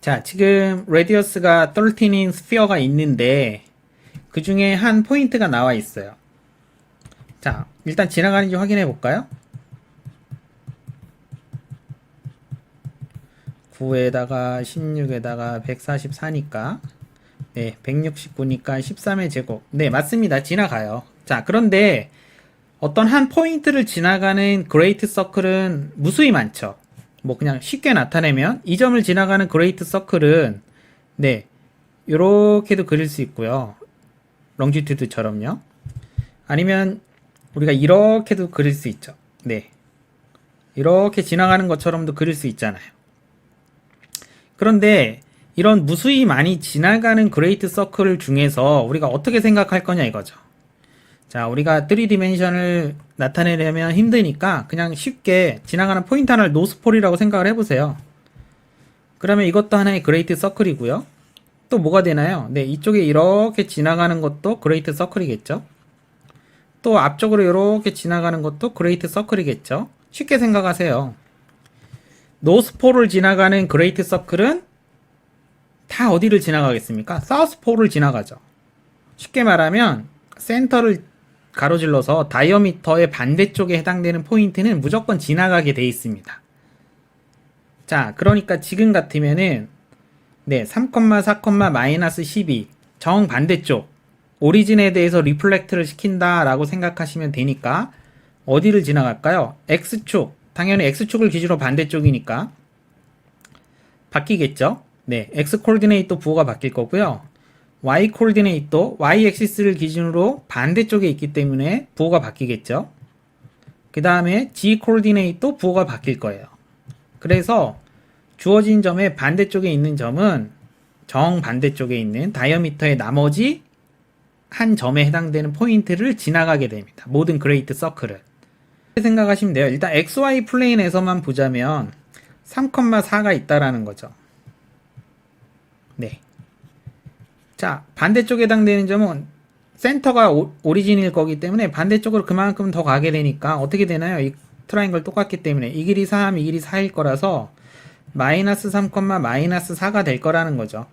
자, 지금 레디어스가 13인 스피어가 있는데 그 중에 한 포인트가 나와 있어요. 자, 일단 지나가는지 확인해 볼까요? 9에다가 16에다가 144니까 네, 169니까 13의 제곱. 네, 맞습니다. 지나가요. 자, 그런데 어떤 한 포인트를 지나가는 그레이트 서클은 무수히 많죠. 뭐 그냥 쉽게 나타내면 이 점을 지나가는 그레이트 서클은 네, 요렇게도 그릴 수 있고요. 롱지튜드처럼요. 아니면 우리가 이렇게도 그릴 수 있죠. 네. 이렇게 지나가는 것처럼도 그릴 수 있잖아요. 그런데 이런 무수히 많이 지나가는 그레이트 서클 중에서 우리가 어떻게 생각할 거냐 이거죠. 자, 우리가 3디멘션을 나타내려면 힘드니까 그냥 쉽게 지나가는 포인트 하나를 노스폴이라고 생각을 해보세요. 그러면 이것도 하나의 그레이트 서클이고요. 또 뭐가 되나요? 네, 이쪽에 이렇게 지나가는 것도 그레이트 서클이겠죠. 또 앞쪽으로 이렇게 지나가는 것도 그레이트 서클이겠죠. 쉽게 생각하세요. 노스폴을 지나가는 그레이트 서클은 다 어디를 지나가겠습니까? 사우스폴을 지나가죠. 쉽게 말하면 센터를 가로질러서 다이어미터의 반대쪽에 해당되는 포인트는 무조건 지나가게 돼 있습니다. 자, 그러니까 지금 같으면은 네, 3, 4, 마이너스 12 정반대쪽 오리진에 대해서 리플렉트를 시킨다라고 생각하시면 되니까 어디를 지나갈까요? X축. 당연히 X축을 기준으로 반대쪽이니까 바뀌겠죠? 네, X 코디네이터 부호가 바뀔 거고요. Y 코디네이터 Y 액시스를 기준으로 반대쪽에 있기 때문에 부호가 바뀌겠죠. 그 다음에 G 코디네이터 부호가 바뀔 거예요. 그래서 주어진 점의 반대쪽에 있는 점은 정반대쪽에 있는 다이어미터의 나머지 한 점에 해당되는 포인트를 지나가게 됩니다. 모든 그레이트. 이렇게 생각하시면 돼요. 일단 XY 플레인에서만 보자면 3,4가 있다라는 거죠. 네. 자, 반대쪽에 해당되는 점은 센터가 오, 오리진일 거기 때문에 반대쪽으로 그만큼 더 가게 되니까 어떻게 되나요? 이 트라이앵글 똑같기 때문에 이 길이 3, 이 길이 4일 거라서 마이너스 3, 마이너스 4가 될 거라는 거죠.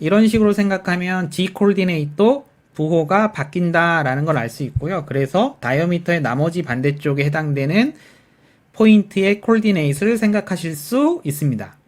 이런 식으로 생각하면 G 코디네이터 부호가 바뀐다라는 걸 알 수 있고요. 그래서 다이어미터의 나머지 반대쪽에 해당되는 포인트의 콜디네이트를 생각하실 수 있습니다.